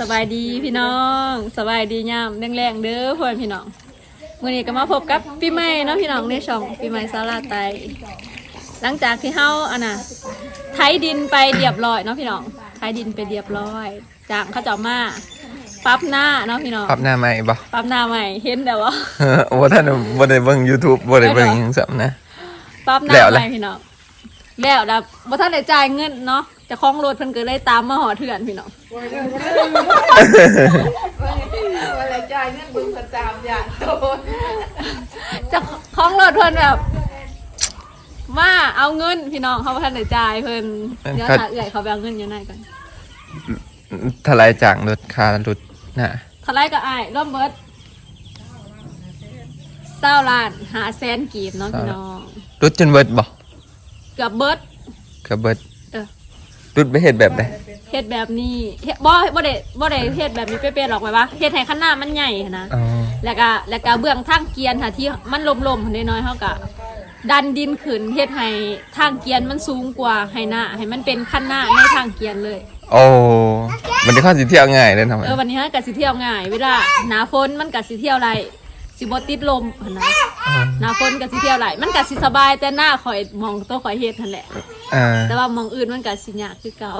สบายดีพี่น้องสบายดียามแรงๆเด้อพ่อแม่พี่น้องมื้อนี้ก็มาพบกับพี่ใหม่เนาะพี่น้องในช่องพี่ใหม่ซาลาไตหลังจากที่เฮาอันน่ะไถดินไปเรียบร้อยเนาะพี่น้องไถดินไปเรียบร้อย จากเขาเจ้ามาปรับหน้าเนาะพี่น้องปรับหน้าใหม่บ่ปรับหน้าใหม่เห็นแต่ว่าบ่ท่านบ่ได้เบิ่ง YouTube บ่ได้เบิ่งหยังซ้ํนะปรับหน้าแล้วใหล่ะม่พี่น้องแล้วดับบ่ทันได้จ่ายเงินเนาะเจะคล้าของรถเพิ่นก็เลยตามมาหอเถื่อนพี่น้องอะไรจ่ายเงินบึงประจำอย่างโตเจะคล้าของรถเพิ่นแบบมาเอาเงินพี่น้องเขาบ่ทันได้จ่ายเพิ่นเดี๋ยวถ้าเอื้อยเขาไปเอาเงินอยู่ไหนกันทลายจากรถคารถน่ะเท่าไรก็อ้ายร่วมเบิดเศร้าล้านหาแสนกีบเนาะพี่น้องรถจนเบิดบ่เกือบเบิดก็เบิดเออ รถไปเฮ็ดแบบใดเฮ็ดแบบนี้เฮ็ดบ่บ่ได้บ่ได้เฮ็ดแบบนี้เป๊ะๆหรอกไว้ว่าเฮ็ดให้ข้างหน้ามันใหญ่หั้นนะ อ๋อแล้วก็แล้วก็เบื้องทางเกียร์ค่ะที่มันลมๆน้อยๆเฮาก็ดันดินขึ้นเฮ็ดให้ทางเกียร์มันสูงกว่าให้หน้าให้มันเป็นขั้นหน้าในทางเกียร์เลย โอ้มันจะเข้าสิเที่ยวง่ายเด้อทำไมเออวันนี้ฮะก็สิเที่ยวง่าย เวลาหน้าฝนมันก็สิเที่ยวไร สิบ่ติดลมหั่นนะหน้าฝนก็สิเที่ยวไรมันก็สิสบายแต่หน้าข่อยมองตัวข่อยเฮ็ดนั่นแหละ อ่าแต่ว่ามองอื่นมันก็สิยากคือเก่า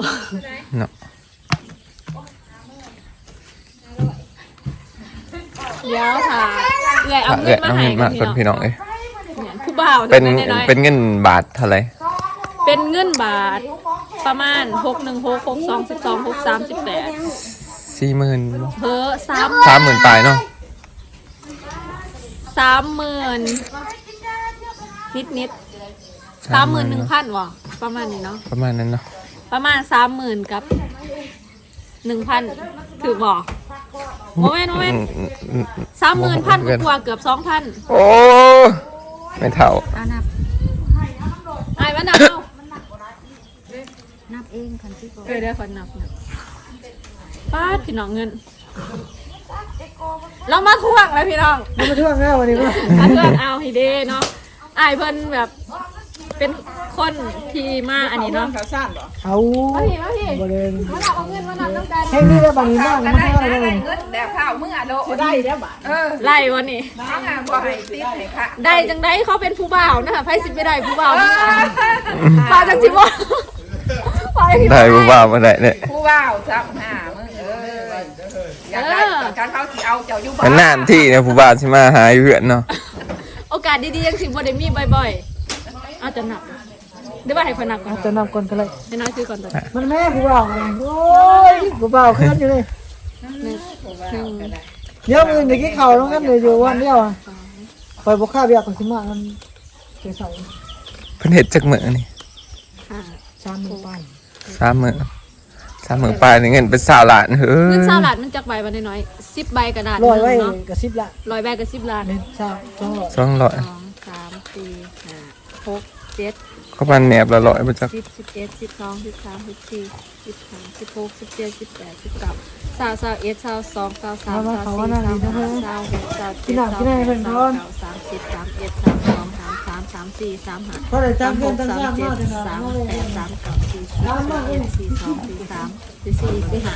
เนาะเดี๋ยวค่ะเอื้อยเอาอะเงิเอ้นยมาน้องให้มินมาพี่ก่อนน้องพี่น้องเอ้ยเนี่ยผู้บ่าวเป็นน้อยๆเป็นเงินบาทเท่าไหร่เป็นเงินบาทประมาณ6 1 6 6 2 12 6 3 18 40,000เพ้อ3 30,000ปลายเนาะ 30,000นิดนิดๆ31,000ว่ะประมาณนี้เนาะประมาณนั้นเนาะประมาณ30,000กับ1,000ถือบ่โมเมนต์โมเมนต์อืมอืมอืมสามหมื่นพันกว่าเกือบสองพันโอ้ไม่เท่าอานับไอ้ายว่านับเอานับเองคันที่บอกเออเดี๋ยวขอนับนะป้าดพี่น้องเงิน เรามาทวงแล้วพี่น้องมาช่วงแล้ววันนี้ว่าอันเพื่อนเอาฮิเดเนาะไอ้ายเพิ่นแบบเป็นคนที่มาอันนี้เนาะเขาสั้นเหรอเอามาพี่มาพี่บริเวณมานับเอาเงินมานับน้ำกันแค่นี้แล้วบางทีมากมันไม่ได้เลยเงินแต่ข้าวมึงอะโดได้แล้วบ่เออไล่วันนี้น้องอะบ่ให้ติดให้ค่ะได้ได้จังได้เขาเป็นผู้บ่าวนะคะไพ่สิบไม่ได้ผู้บ่าวนี่ค่ะมาจังจิบ่ไปได้บ่ว่าบ่ได้เนี่ยผู้ว่าวซับหน้ามึงเออ อยากได้การเขาสิเอาเจ้าอยู่บ้ามันนานที่เนี่ยผู้บ่าวสิมาหาอยู่เพื่อนเนาะโอกาสดีๆยังสิบ่ได้มีบ่อยๆอาจจะหนักเดี๋ยวว่าให้คนหนักก่อนจะนำก่อนกันเลยให้น้อยซื้อก่อนตอนมันแม่กูเบาไงโอ้ยกูเบาขึ้นอยู่เลยหนึ่งเดี๋ยวมือเมื่อกี้เข่าแล้วงั้นเลยอยู่วันเดียวอะคอยบอกข้าเบียร์ก่อนสิมามันเสียใส่เพิ่นเฮ็ดจักมื้อนี่ห้าชามมือไปสามมื้อ สามมื้อปลายนี่เงินเป็น20ล้านเฮ้เงินยสาวหลาดมันจักใบมาน้อยๆสิบใบกระดาษลอยไว้เนาะกระซิบละร้อยใบกับสิบล้านเนี่ยชาสองร้อยสองร้อยสองสามสี่ห้าหกเจ็ดเขาพันแหนบละร้อยบ่จักสิบสิบเอ็ดสิบสองสิบสามสิบสี่สิบห้าสิบหกสิบเจ็ดสิบแปดสิบเก้าสาวสาวเอ็ดสาวสองสาวสามสาวสี่สาวห้าสาวหกสาวเจ็ดสาวแปดสาวเก้าสามสิบสามเอ็ดสาม สองสามสามสามสี่สามห้าเพราะเลยสาจ้างมหเพื่อนกตั้งสามจ้างเจ็มาดกเลยนะสามมาเลยแปดสามเก้าสี่สิบสามเอ็ดสี่สองสี่สามสี่สี่สี่ห้า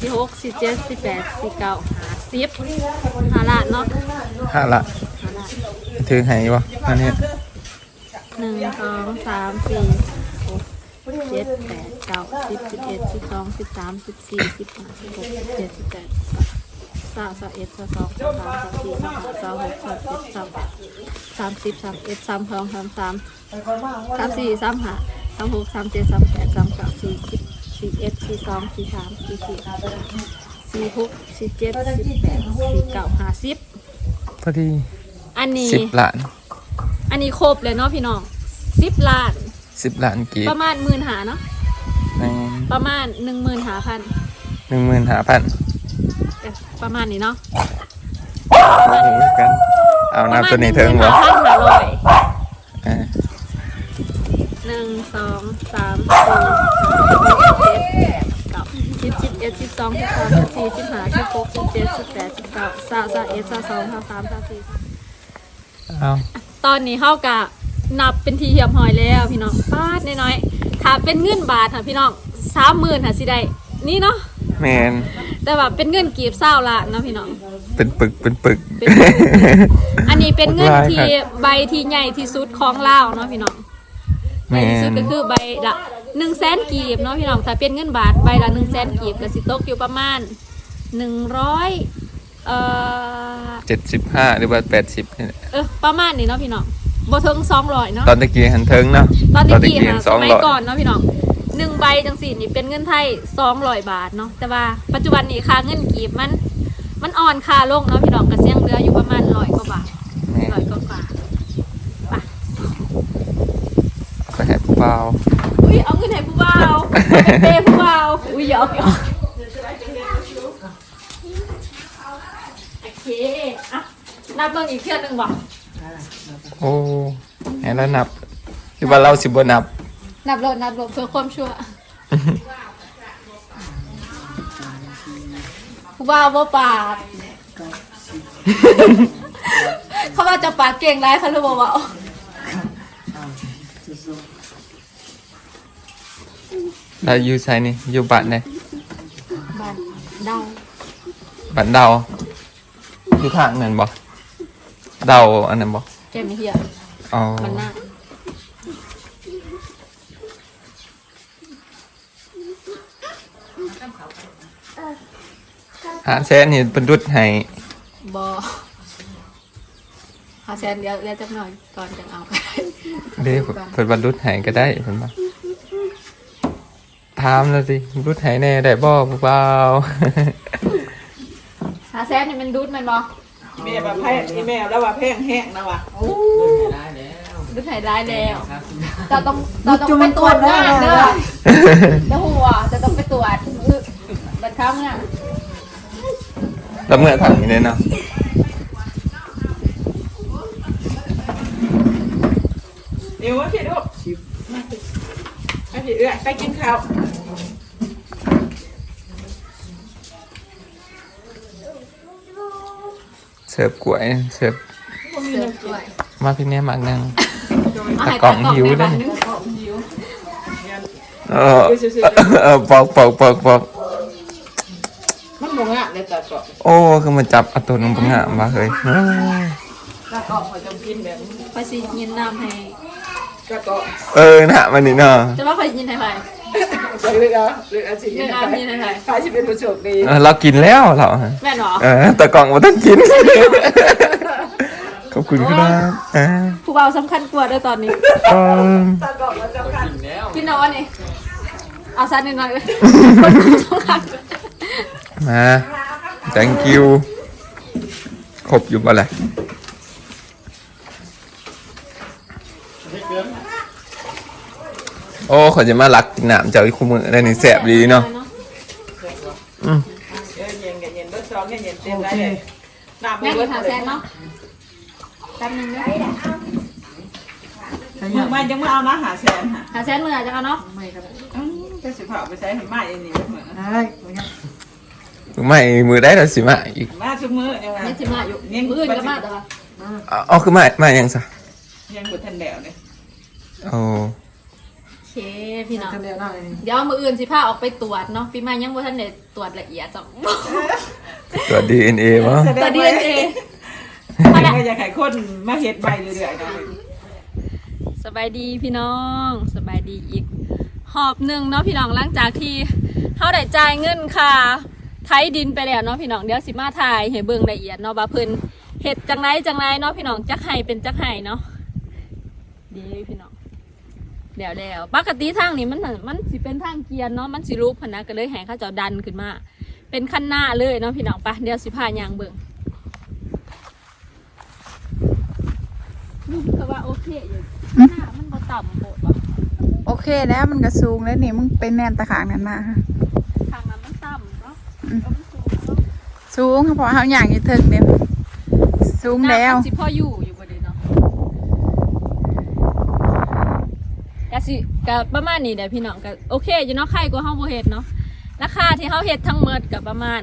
สี่หกสี่เจ็ดสี่แปดสี่เก้าห้าสิบห้าล้านเนาะห้าละถือให้บ่อันนี้หนึ่งสองสามสี่หกเจ็ดแปดเก้าสิบสิบเอ็ดสิบสองสิบสามสิบสี่สิบห้าสิบหกสิบเจ็ดสิบแปด สามสามเอ็ดสามสองสามสามสามสี่สามห้าสามหกสามเจ็ดสามแปดสามสิบสามเอ็ดสามสองสามสามสามสี่สามห้าสามหกสามเจ็ดสามแปดสามเก้าสี่สิบสี่เอ็ดสี่สองสี่สามสี่สี่สี่หกสี่เจ็ดสี่แปดสี่เก้าห้าสิบพอดีอันนี้10ล้าน อันนี้ครบเลยเนาะพี่น้องสิบล้าน10ล้านกีบประมาณหมื่นหาเนาะประมาณหนึ่งหมื่นหาพัน 15,000ประมาณนี้เนาะกัน เอานับตัวนี้เถิงบ่พันห้าร้อยอ่าหนึ่งสองสามสี่ห้าหกเจ็ดแปดเก้าสิบสิบเอ็ดสิบสองสิบสามสิบสี่สิบห้าสิบหกสิบเจ็ดสิบแปดสิบเก้าสามสามเอ็ดสามสองสามสามสามสี่ เอาตอนนี้เฮากะนับเป็นทีเทียมหอยแล้วพี่น้องปาดน้อยๆถ้าเป็นเงินบาทค่ะพี่น้องสามหมื่นค่ะสิได้นี่เนาะ แมนแต่ว่าเป็นเงินกีบเศร้าละเนาะพี่น้อง เป็นปึกเป็นปึก เป็นปึก อันนี้เป็นเงินหลายที่ครับใบที่ใหญ่ที่สุดของลาวเนาะพี่น้องแมใหญ่ที่สุดนก็คือใบละหนึ่งแสนกีบเนาะพี่น้องถ้าเป็นเงินบาทใบละหนึ่งแสนกีบก็สิตกอยู่ประมาณหนึ่งร้อยเอ่อเจ็ดสิบห้าหรือว่าแปดสิบนี่แหละเออประมาณนี้เนาะพี่น้องบ่ถึงสองร้อยเนาะ ตอนตะกี้หันเทิงเนาะตอนตะกี้หัค่ะนสสองมัยร้อยก่อนเนาะพี่น้อง หนึ่งใบจังสี่นี่เป็นเงินไทยสองร้อยบาทเนาะแต่ว่าปัจจุบันนี้ค่าเงินกีบมัน มันอ่อนค่าลงเนาะพี่น้องก็เสียงเรืออยู่ประมาณร้อยกว่าบาทแมนร้อยกว่าบาทไปให้ผู้เบาอุ้ยเอาเงินให้ผู้บ่าวไปเปย์ผู้บ่าวอุ้ยหยอกหยอกโอเคอะนับเบิ่งอีกเทื่อหนึงบ่โอ้ให้แล้วนับหรือว่าเราสิบ่นับ นับโลดนับโลดเพื่อความชัวร์ผู้บ่าวบ่ปาด เขาว่าจะปาดเก่งไรเขารู้บ่เว่าเราอยู่ไสนี่อยู่บ้านไหนบ้านเดาบ้านเดาอยู่ทางนั้นบ่เดาอันนั้นบ่แกไม่เหี้ยอ๋อมันหน้า หาแซนนี่เป็นรุดให้บอหาแซนเดี๋ยวเดี๋ยวจักหน่อยก่อนจะเอาไปเด้เพิ่นบรรลุให้ก็ได้เพิ่นว่าถามแล้วสิรุดให้แน่ได้บ่ผู้เบาหาแซนนี่มันดูดมันบอแม่แบบแพงอีแม่แล้วว่าแพงแห้งนะว่ะดูดไถ่ได้แล้วเราต้องเราต้องไปตรวจงานเด้อเดี๋ยวหัวจะต้องไปตรวจบัตรเข้าเนี่ย แล้วเมื่อทางนี้เนี่ยเนาะเดี๋ยวว่าพี่ลูกมาสิไปพี่เอื้อยไปกินข้าวเสิร์ฟกล้วยเสิร์ฟเสิร์ฟด้วยมาพี่เนี่ยมากนึงเอาให้ตะกล่องหิวในเลยบ้านนึงเออเออปอกปอกปอกปอก มันบ่งอะเลยแต่ก็ โอ้ คือมาจับเอาตัวน้องปังงะมาเฮ้ยเอ้ยแต่ก็เขาจะกินแบบนี้ไปสิยินน้ำให้ก็ก็เออน่ะมันนี่เนาะจะว่าไปยินให้ไปจะเลือกเอาเลือกเอาสิยินน้ำยินให้ไปใครจะเป็นผู้โชคดีเออเรากินแล้วเราแม่นเหรอเออแต่กล่องมาต้องกินขอบคุณครับอ่าผู้บ่าวสำคัญกว่าเด้อตอนนี้เอิ่มแต่ก็มันสำคัญกินเอาอันนี้เอาซันนิดหน่อยเลยคนสำคัญมา thank you ครบอยู่บ่แหละโอ้เขาจะมาลักกินน้ำเจ้าอีกคู่มือได้นี่แสบดีเนาะอืมเออเย็นกับเย็นเบิดซองเนี่ยเย็นเต็มได้เลยน้ำแม่เบิกิดนหาแซนเนาะแป๊บนึงเด้อมึงมายังมาเอานะหาแสนหาหาแซนมืออาจจะเอาเนาะอืมจะสิเผาไปใช้ให้มาอย่างนี้เหมือน ได้ ไม่มือได้แล้วสิมาอีกมาชุบมือเนี่ยว่านี่สิมาอยู่มืออื่นก็มาแต่ว่าเอาเอาคือมามายังซะยังบุทันแดวเนี่ยโอ้โอเคพี่น้องกันเดียวหน่อยเดี๋ยวมืออื่นสิพาออกไปตรวจเนาะปีใหม่ยังบ่ทันได้ตรวจละเอียดจ้ะตรวจ DNA วะตรวจ DNA มาแล้วอยากให้คนมาเฮ็ดใบเรื่อยๆนะสบายดีพี่น้องสบายดีอีก หอบหนึ่งเนาะพี่น้องหลังจากที่เฮาได้จ่ายเงินค่ะ ไถดินไปแล้วเนาะพี่น้องเดี๋ยวสิมาถ่ายให้เบิ่งละเอียดเนาะว่าเพิ่นเฮ็ดจังไรจังไรเนาะพี่น้องจักไห้เป็นจักไห้เนาะดีพี่น้องเดี๋ยวแล้วปกติทางนี้มันน่ะมันสิเป็นทางเกียร์เนาะมันสิรูปพนนะก็เลยให้เขาเจ้าดันขึ้นมา เป็นขั้นหน้าเลยเนาะพี่น้องไปะเดี๋ยวสิพายางเบิ่งดูก็ว่าโอเคอยู่หน้ามันบ่ต่ำโบดว่ะโอเคแล้วมันก็สูงแล้วนี่มึงเป็นแนนตะขางกันมา สูงเนาะสูงเพราะเขาอย่างนี้ถึงเดียวสูงแล้วน้ำมันสิพ่ออยู่อยู่บ่ดีเนาะกะสิกะประมาณนี้เดี๋ยวพี่น้องก็โอเคอยู่เนาะใครก็เฮาบ่เฮ็ดเนาะราคาที่เฮาเฮ็ดทั้งหมดก็ประมาณ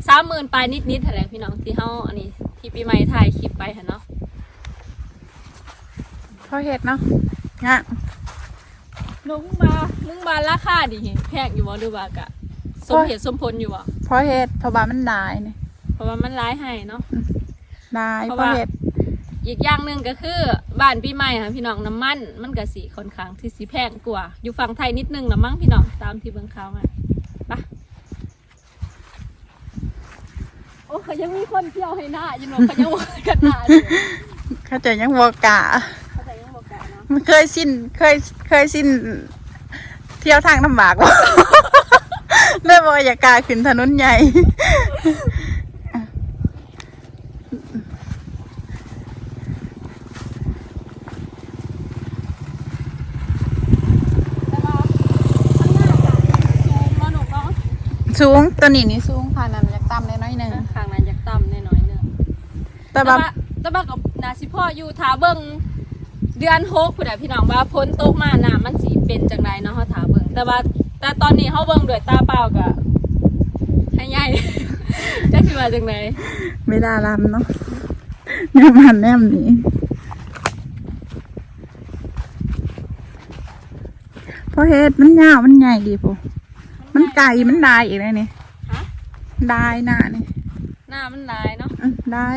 30,000ปลายนิดๆเท่าไหร่พี่น้องที่เฮาอันนี้ที่ปีใหม่ถ่ายคลิปไปหั่นเนาะพอเห็ดเนาะงะลุงมาลุงมาราคาดิแพงอยู่บ่ดูว่ากะสส มเหตุสมผลอยู่อะเพราะเฮ็ดเพราะว่ามันได้นี่เพราะว่ามันร้ายให้เนาะได้เพราะเพราะว่าเฮ็ดอีกอย่างหนึ่งก็คือบ้านปีใหม่ค่ะพี่น้องน้ำมันมันก็สีค่อนข้างที่สีแพงกว่า อยู่ฝั่งไทยนิดนึงละมั้งพี่น้องตามที่เบิ่งข่าวมาไปะโอ้เขายังมีคนเที่ยวให้หน้าอยู่เนาะเขายังว่ากันหน้าอยู่เข้าใจยังบ่กล้า เขาแต่ยังบอกกันเนาะมันเคยสิ้นเคยเคยสิ้นเที่ยวทางลำบากบ่ เลยบ่อยากกล้าขึ้นถนนใหญ่แต่ว่าข้างหน้าจะสูงมาหนุกเนาะสูงตัวนี้นี่สูงค่ะนั่นอยากต่ำได้น้อยหนึงข้างนั้นอยากต่ำน้อยๆเนึงแต่แต่ว่าว่าแต่ว่ากับนาสิพ่ออยู่ทาเบิ่งเดือนหกผู้ใดพี่น้องว่าพ้นตกมาน้ำมันสีเป็นจังไรเนาะเขาถาเบิ่งแต่ว่า แต่ตอนนี้เขาเบิ่งด้วยตาเปล่าก็ให้ใหญ่ จะคือว่าจังไรไม่ได้ลำเนาะแนมหันแนมนี้เพราะเฮ็ดมันยาวมันใหญ่ดีปูมันไก่มันได้อีกเลยนี่ฮะได้หน้านี่หน้ามันลายเนาะอืมได้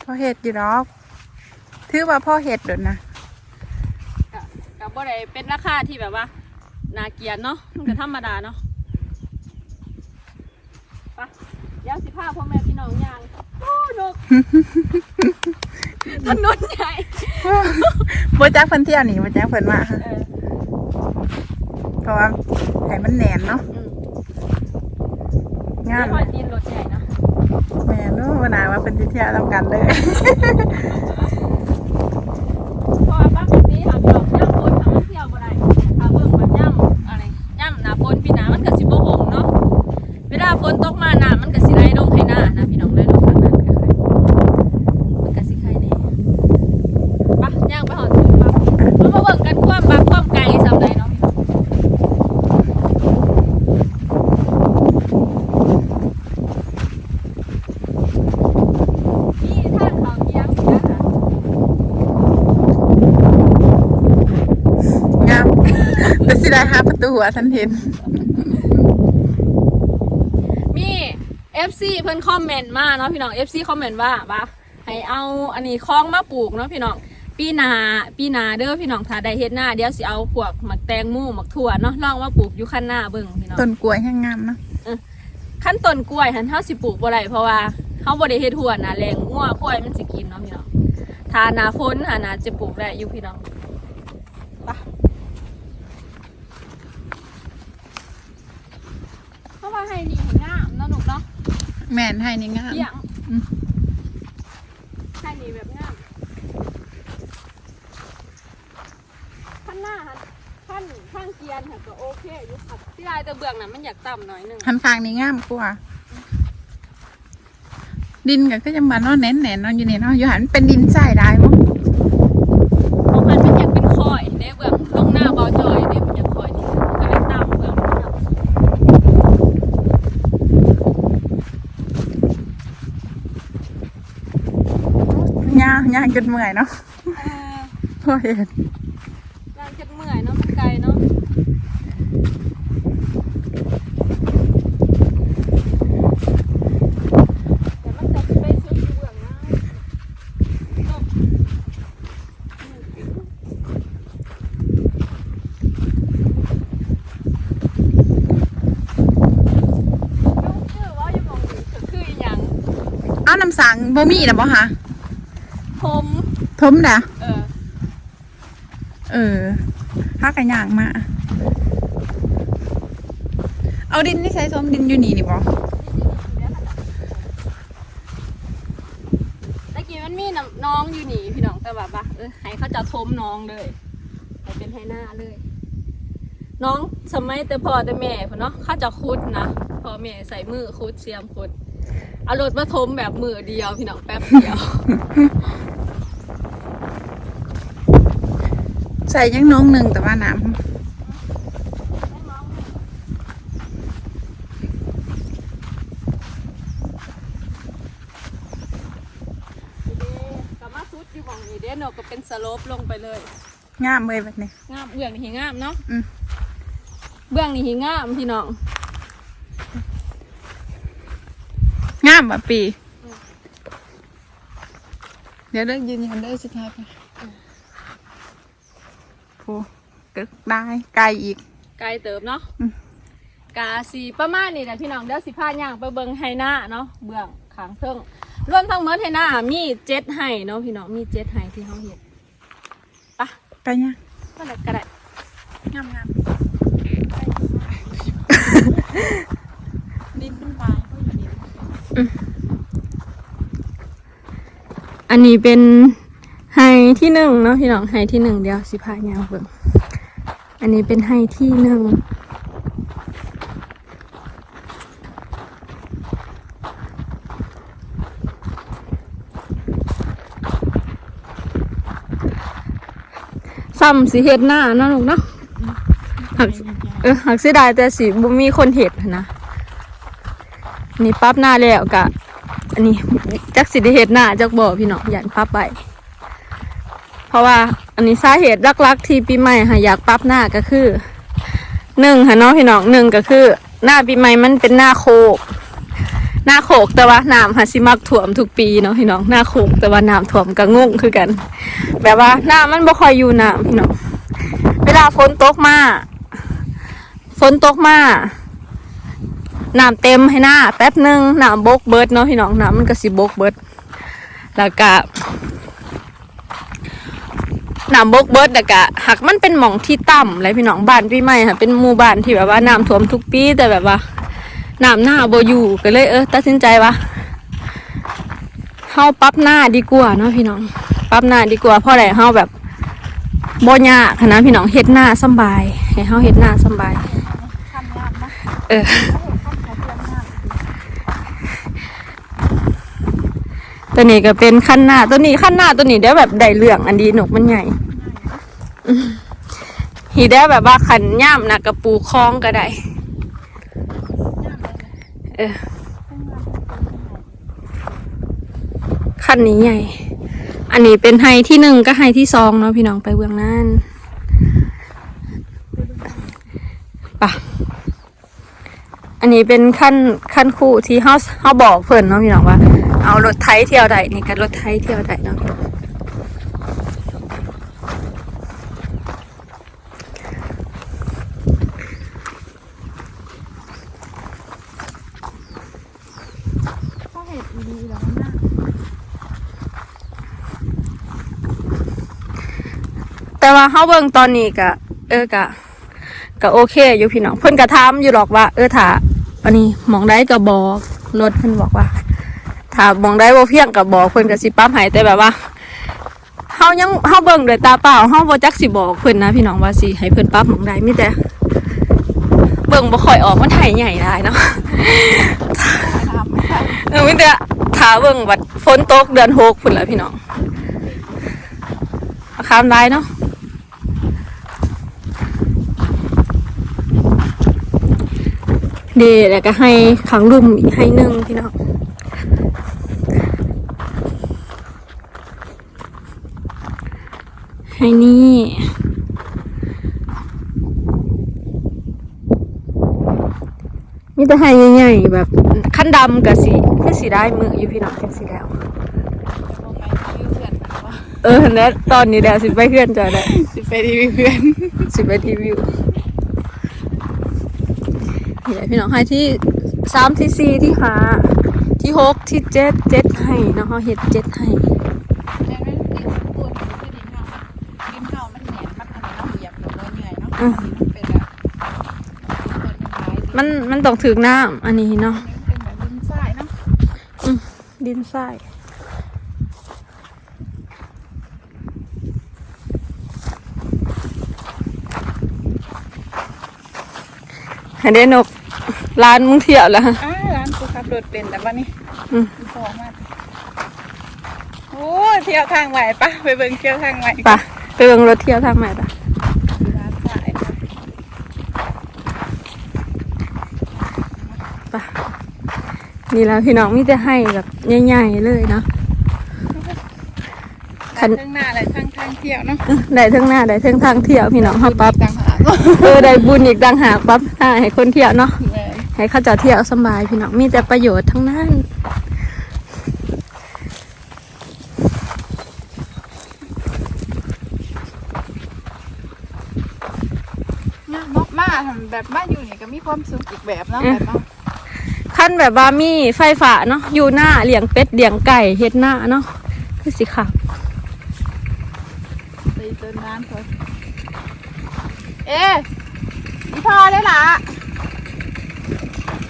เพราะเฮ็ดอยู่ดอก ถือว่าพ่อเฮ็ดเด้อนะกะกั บบ่ได้เป็นราคาที่แบบว่านาเกลียดเนาะมันก็ธรรมดาเนาะไปะเดี๋ยวสิพาพ่อแม่พี่น้องย่างโอ้นกถนนใหญ่บ่จักเพิ่นเที่ยวนี่บ่จักเพิ่นมาเออเพราะว่าให้มันแน่นเนาะอืมงามไม่ค่อยตีนรถใหญ่เนาะแม่เนาะว่านาว่าเพิ่นสิเที่ยวนํกันเลย เพราะว่าปกติค่ะพี่น้องย่ำฝนทำมันเที่ยวบ่ได้ถ้าเบิ่งมันย่ำอะไรย่ำหนาฝนพี่หนามันก็สิบ่หงเนาะเวลาฝนตกมาน้ำมันก็สิไหลลงให้หน้านะพี่น้องเลยลงทางนั้นก็คือมันก็สิใครแน่ปะย่างไปหอดถึงปะมามาเบิ่งกันความบักความไกลสำใดเนาะพี่น้องนี่ทางเขาเที่ยงสินะคะ งาม แต่สิได้หาประ ตูหัวทันเห็น มี FC เพิ่นคอมเมนต์มาเนาะพี่น้อง FC คอมเมนต์ว่าว่าให้เอาอันนี้คล้องมาปลูกเนาะพี่น้อง ปีหนาปีหนาเด้อพี่น้องถ้าได้เฮ็ดหน้าเดี๋ยวสิเอาพวกหมักแตงโมหมักถั่วเนาะลองมาปลูกอยู่คันหน้าเบิ่งพี่น้องต้นกล้วยแห้งงามเนาะขั้นต้นกล้วยหันเฮาสิปลูกบ่ได้เพราะว่าเฮาบ่ได้เฮ็ดถั่วนะแรงงัวกล้วยมันสิกินเนาะพี่น้องถ้าหน้าฝนหาหน้าจะปลูกได้อยู่พี่น้องไปเพราะว่า ให้นี่งามเนาะหนุกเนาะแม่นให้นี่งามเปียงอืมใช่นี่แบบงามขั้นหน้าขั้นข้างเกียนค่ะก็โอเคอยู่ครับที่ลายแต่เบื้องน่ะมันอยากต่ำหน่อยหนึงหันข้างนี่งามกว่าดินก็คือจังบ้านเนแน่นๆเนาะอยู่นี่เนาะอยู่หันเป็นดินทรายได้บ่ ของมันมันอยากเป็นคอยในเบื้องลงหน้าเบาจอยเนี่ยมันอยากคอยนี่ก็เลยต่ำเบื้องมันต่ำ ย่างย่างจนเมื่อยเนาะเออเพราะเฮ็ดยังจะเมื่อยเนาะมันไกลเนาะแต่มันจะไปสุดอยู่เบื้องหน้าเนาะคือว่าอย่ามองดิคืออีหยัง เอาน้ำสังบ่มีนะบ่ฮะผมท มดะเออ เออฮักกันย่างมา เอาดินนี่ใช้ทมดินอยู่นี่นี่บ่ตะกี้มันมีน้ำน้องอยู่นี่พี่น้องแต่แบบว่าเออให้เขาจะทมน้องเลยให้เป็นให้หน้าเลย น้องสมัยแต่พ่อแต่แม่พุ่นเนาะเขาจะคุดนะพ่อแม่ใส่มือคุดเสียมคุดเอารถมาทมแบบมือเดียวพี่น้องแป๊บเดียว ใส่ยังน้องหนึ่งแต่ว่าน้นี่เด้ก็มาซุดอยู่หมองนี้เด้เนาะก็เป็นสโลปลงไปเลยำงามเลยแบบนี้ งามเอื่องนี่งามเนาะงเบื้องนี่หิงามพี่น้องงามบ่ปี เดี๋ยวเลิกยืนยันเด้อสุดท้ายไป โอ้กึกได้ไกลอีก ไกลเติบเนาะอืมกาสีประมาณนี้นะพี่น้องเดี๋ยวสิพาย่างไปเบิงไฮหน้าเนาะเบื้องขางเทิงรวมทั้งหมดไฮหน้ามีเจ็ดไฮเนาะพี่น้องมีเจ็ดไฮที่เขาเห็นปะไปยังก็ได้ก็ได้งามงามดินมันตายเขาอยู่ดินอันนี้เป็น ไฮที่หนึ่งเนาะพี่น้องไฮที่หนึ่งเดียวสิพาย่างเบิงอันนี้เป็นไฮที่หนึ่งซ้ำสิเฮ็ดหน้าเนาะลูกเนาะหักเออหักเสียดายแต่สิบ่มีคนเฮ็ดนะนนี่ปั๊บหน้าแล้วกะอันนี้จักสิได้เฮ็ดหน้าจักบ่พี่น้องอยากปั๊บไป ราะว่าอันนี้สาเหตุลักๆ ที่ปีใหม่ค่ะอยากปั๊บหน้าก็คือหนึ่งค่ะเนาะพี่น้องหนึ่งก็คือ หน้าปีใหม่มันเป็นหน้าโคก หน้าโขกแต่ว่าน้ำหาสิมักถ่วมทุกปีเนาะพี่น้องหน้าโขกแต่ว่าน้ำถ่วมก็งงคือกัน แบบว่าหน้ำมันบ่ค่อยอยู่น้ำพี่น้องเวลาฝนตกมาฝนตกมาน้ำเต็มให้หน้าแป๊บหนึ่งน้ำบกเบิดเนาะพี่น้องน้ำมันก็สิบกเบิด แล้วก็ น้ำบกเบิดแล้วก็หักมันเป็นหม่องที่ต่ำเลยพี่น้องบ้านพี่ใหม่ค่ะเป็นหมู่บ้านที่แบบว่าน้ำท่วมทุกปีแต่แบบว่าน้ำหน้าโบอยู่ก็เลยเออตัดสินใจว่าเฮาปรับหน้าดีกว่าเนาะพี่น้องปรับหน้าดีกว่าเพราะอะไรเฮาแบบโบ่ยากนะพี่น้องเฮ็ดหน้าสบายให้เฮาเฮ็ดหน้าสบาย เออ ตัวนี้ก็เป็นขั้นหน้า ตัวนี้ขั้นหน้าตัวนี้ได้แบบได้เหลืองอันดีหนกมันใหญ่ฮีได้แบบว่าขันย่ามนะกระปูคล้องก็ได้ เออขั้นนี้ใหญ่ อันนี้เป็นไฮที่หนึ่งก็ไฮที่สองเนาะพี่น้องไปเบื้องนั่นปะ อันนี้เป็นขั้นขั้นคู่ที่เฮาเฮาบอกเพิ่นเนาะพี่น้องว่า เอารถไทยเที่ยวใดนี่กับรถไทยเที่ยวใดเนาะพี่น้องแต่ว่าเฮาเบิ่งตอนนี้ก็เออก็ก็โอเคอยู่พี่น้อง เพิ่นก็ถามอยู่หรอกว่า เออถ้า อันนี้มองได้ก็บบอกรถเพิ่นบอกว่า ถ้ามองได้บ่เพียงกับบอกเพิ่นก็สิปรับให้แต่แบบว่าเฮายังเฮาเบิ่งด้วยตาเปล่าเฮาบ่จักสิบอกเพิ่นนะ พี่น้องว่าสิให้เพิ่นปรับหมองใดมีแต่เบิ่งบ่ค่อยออกมันไถใหญ่ได้เนาะเออมีแต่ถ้าเบิ่งบัดฝนตกเดือน6พุ่นแหละพี่น้องอาคามได้เนาะ เดแล้วก็ให้ขังรุมอีกให้หนึ่งพี่น้องให้นี่มีแต่ให้ใหญ่ๆแบบขั้นดำกับสีคือสีได้มืออยู่พี่น้องแค่สีแล้ว เออแล้วตอนนี้แล้วสิไปเพื่อนจอยได้สิไปดีเพื่อนสิไปรีวิวเดี๋ยว พี่น้องให้ที่สามที่สี่ที่ห้าที่หกที่เจ็ดเจ็ดให้เนาะเขาเห็ดเจ็ดให้แต่ไม่ดินปูนคือดินเฮาดินเฮามันเหนียนมันทำให้เราเหยียบลงเลยเหนื่อยเนาะมันเป็นแบบเปิดเป็นหลายดินมันมันต้องถึงน้ำอันนี้เนาะมันเป็นแบบดินทรายเนาะดินทรายอันเดนก ร้านมึงเที่ยวแล้วอ่าร้านกูขับรถเป็นแต่ว่านี่อืมพอมากโอ้เที่ยวทางใหม่ปะไปเบิ่งเที่ยวทางใหม่ไปะไปเบิ่งรถเที่ยวทางใหม่ปะร้านสายปะนี่แล้วพี่น้องมีแต่ให้แบบใหญ่ๆเลยเนาะคันทางหน้าอะไรทางทางเที่ยวเนาะได้เทั้งหน้าได้เทั้งทางเที่ยวพี่น้องเขาปรับต่างหากเออได้บุญอีกต่างหากปั๊บอ่าให้คนเที่ยวเนาะ ให้เขาเจะเที่ยวสำบายพี่น้องมีแต่ประโยชน์ทั้งนั้นเนี่ยมอกมาทำแบบมาอยู่นี่ก็มีความสุขอีกแบบเนาะแบบเนาะขั้นแบบว่ามีไฟฟ้าเนาะอยู่หน้าเลี้ยงเป็ดเลี้ยงไก่เฮ็ดหน้าเนาะคือสิค่ะตีเตินน้ำเขาเอ๊ะอีพอได้ละ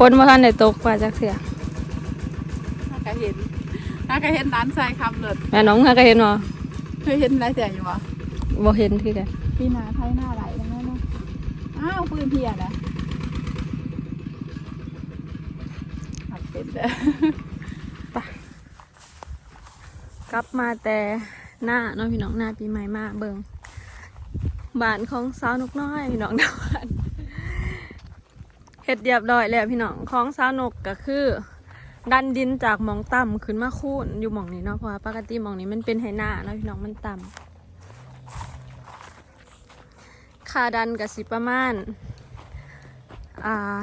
บเป็นแล้วเนาะร้านมึงพอได้เหรอฮะจะไปตัดให้พาเขาคนเหรอทักดีๆเด้อยังหน่อยอยู่เนาะหักง่ายเนาะนุงเนาะฝนมาทันได้ตกว่าจากเสือน่าจะเห็นน่าจะเห็นร้านทรายคำเลยแม่น้องเขาก็เห็นว่าเคยเห็นอะไรแต่อยู่วะบ่เห็นคือกันพี่นาไทยหน้าไหลทั้งนั้นเนาะอ้าวปืนเทียนะหัดเป็นเด้อกลับมาแต่หน้าเนาะพี่น้องหน้าปีใหม่มาเบิงบ้านของสาวนกน้อยพี่น้องเดาบ้าน เฮ็ดเรียบร้อยแล้วพี่น้องของสาวนกก็คือ ดันดินจากหมองต่ำขึ้นมาคูนอยู่หมองนี้เนาะเพราะว่าปกติหมองนี้มันเป็นไหหน้าเนาะพี่น้องมันต่ำค่าดันกับสิประมาณอ่า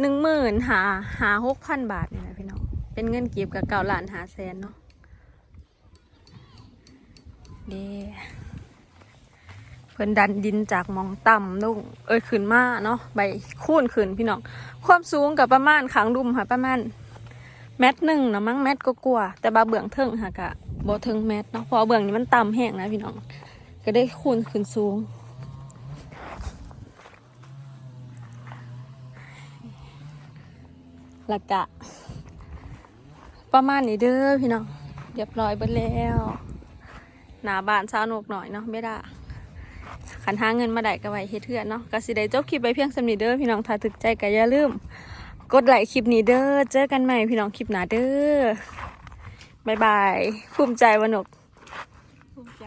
หนึ่งหมื่นหาหาหกพันบาทนี่แหละพี่น้องเป็นเงินเก็บกับเก่าหลานหาแสนเนาะเด้ เพิ่นดันดินจากมองต่ำลงเอ้ยขึ้นมาเนาะใบคูนขึ้นพี่น้องความสูงกับประมาณขางดุมค่ะประมาณแมตรหนึ่งนะมั้งแมตรก็กลัวแต่บาเบื้องเทิงค่ะกะบ่เทิงแมตรเนาะพราะว่าเบื้องนี้มันต่ำแห้งนะพี่น้อง ก็ได้คูณขึ้นสูงล้วกะ ประมาณนี้เด้อพี่น้องเรียบร้อยเบิดแล้ว หนาบานสาวนกหน่อยเนาะไม่ได้ ขันหาเงินมาได้ก็ไว้เฮ็ดเทือนเนาะก็สิได้จบคลิปไปเพียงสำนี้เด้อพี่น้องถ้าถึกใจก็อย่าลืม กดไลค์คลิปนี้เด้อเจอกันใหม่พี่น้องคลิปหน้าเด้อบายบายภูมิใจวะนกภูมิใจ